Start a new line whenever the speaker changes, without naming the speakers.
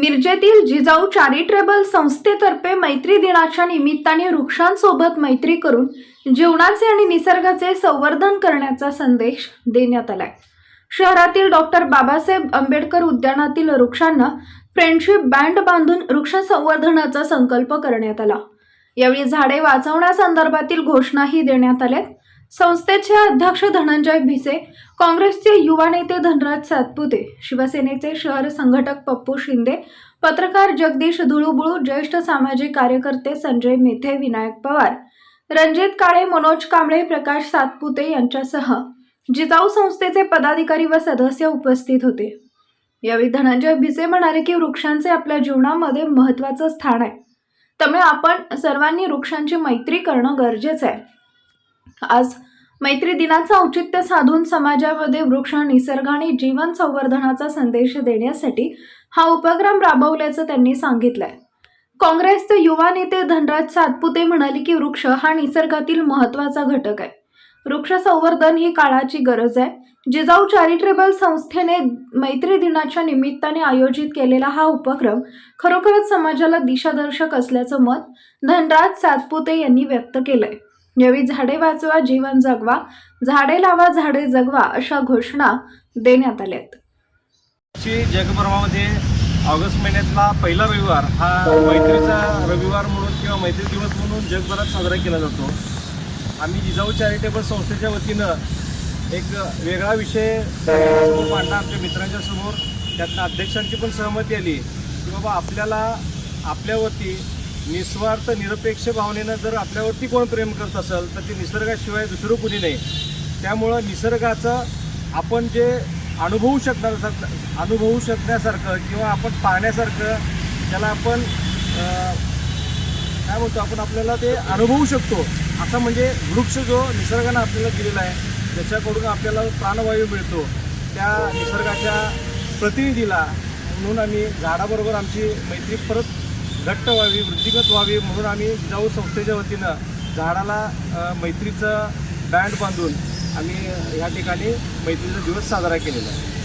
मिरजेतील जिजाऊ चॅरिटेबल संस्थेतर्फे मैत्री दिनाच्या निमित्ताने वृक्षांसोबत मैत्री करून जीवनाचे आणि निसर्गाचे संवर्धन करण्याचा संदेश देण्यात आलाय. शहरातील डॉक्टर बाबासाहेब आंबेडकर उद्यानातील वृक्षांना फ्रेंडशिप बँड बांधून वृक्ष संवर्धनाचा संकल्प करण्यात आला. यावेळी झाडे वाचवण्यासंदर्भातील घोषणाही देण्यात आल्या संस्थेचे अध्यक्ष धनंजय भिसे काँग्रेसचे युवा नेते धनराज सातपुते शिवसेनेचे शहर संघटक पप्पू शिंदे पत्रकार जगदीश धुळुबुळू ज्येष्ठ सामाजिक कार्यकर्ते संजय मेथे विनायक पवार रणजित काळे मनोज कांबळे प्रकाश सातपुते यांच्यासह जिजाऊ संस्थेचे पदाधिकारी व सदस्य उपस्थित होते. यावेळी धनंजय भिसे म्हणाले की वृक्षांचे आपल्या जीवनामध्ये महत्त्वाचं स्थान आहे. त्यामुळे आपण सर्वांनी वृक्षांची मैत्री करणं गरजेचं आहे. आज मैत्री दिनाचं औचित्य साधून समाजामध्ये वृक्ष निसर्ग आणि जीवन संवर्धनाचा संदेश देण्यासाठी हा उपक्रम राबवल्याचं त्यांनी सांगितलंय. काँग्रेसचे युवा नेते धनराज सातपुते म्हणाले की वृक्ष हा निसर्गातील महत्त्वाचा घटक आहे. वृक्ष संवर्धन ही काळाची गरज आहे. जिजाऊ चॅरिटेबल संस्थेने मैत्री दिनाच्या निमित्ताने आयोजित केलेला हा उपक्रम खरोखरच समाजाला दिशादर्शक असल्याचं मत धनराज सातपुते यांनी व्यक्त केलंय. यावेळी झाडे वाचवा जीवन जगवा झाडे लावा झाडे जगवा अशा घोषणा देण्यात
आल्या जगभरामध्ये ऑगस्ट महिन्यातला पहिला रविवार हा मैत्रीचा रविवार म्हणून किंवा मैत्री दिवस म्हणून जगभरात साजरा केला जातो. आम्ही जिजाऊ चॅरिटेबल संस्थेच्या वतीनं एक वेगळा विषय मांडला आमच्या मित्रांच्या समोर. त्यातनं अध्यक्षांची पण सहमती आली की बाबा आपल्याला आपल्यावरती निस्वार्थ निरपेक्ष भावनेनं जर आपल्यावरती कोण प्रेम करत असेल तर ते निसर्गाशिवाय दुसरं कुणी नाही. त्यामुळं निसर्गाचं आपण जे अनुभवू शकणार अनुभवू शकण्यासारखं किंवा आपण पाहण्यासारखं त्याला आपण काय म्हणतो आपण आपल्याला ते अनुभवू शकतो. असा म्हणजे वृक्ष जो निसर्गानं आपल्याला दिलेला आहे ज्याच्याकडून आपल्याला प्राणवायू मिळतो. त्या निसर्गाच्या प्रतिनिधीला म्हणून आम्ही झाडाबरोबर आमची मैत्री परत घट्ट व्हावी वृद्धिगत व्हावी म्हणून आम्ही जिजाऊ संस्थेच्या वतीनं झाडाला मैत्रीचं बँड बांधून आम्ही या ठिकाणी मैत्रीचा दिवस साजरा केलेला आहे.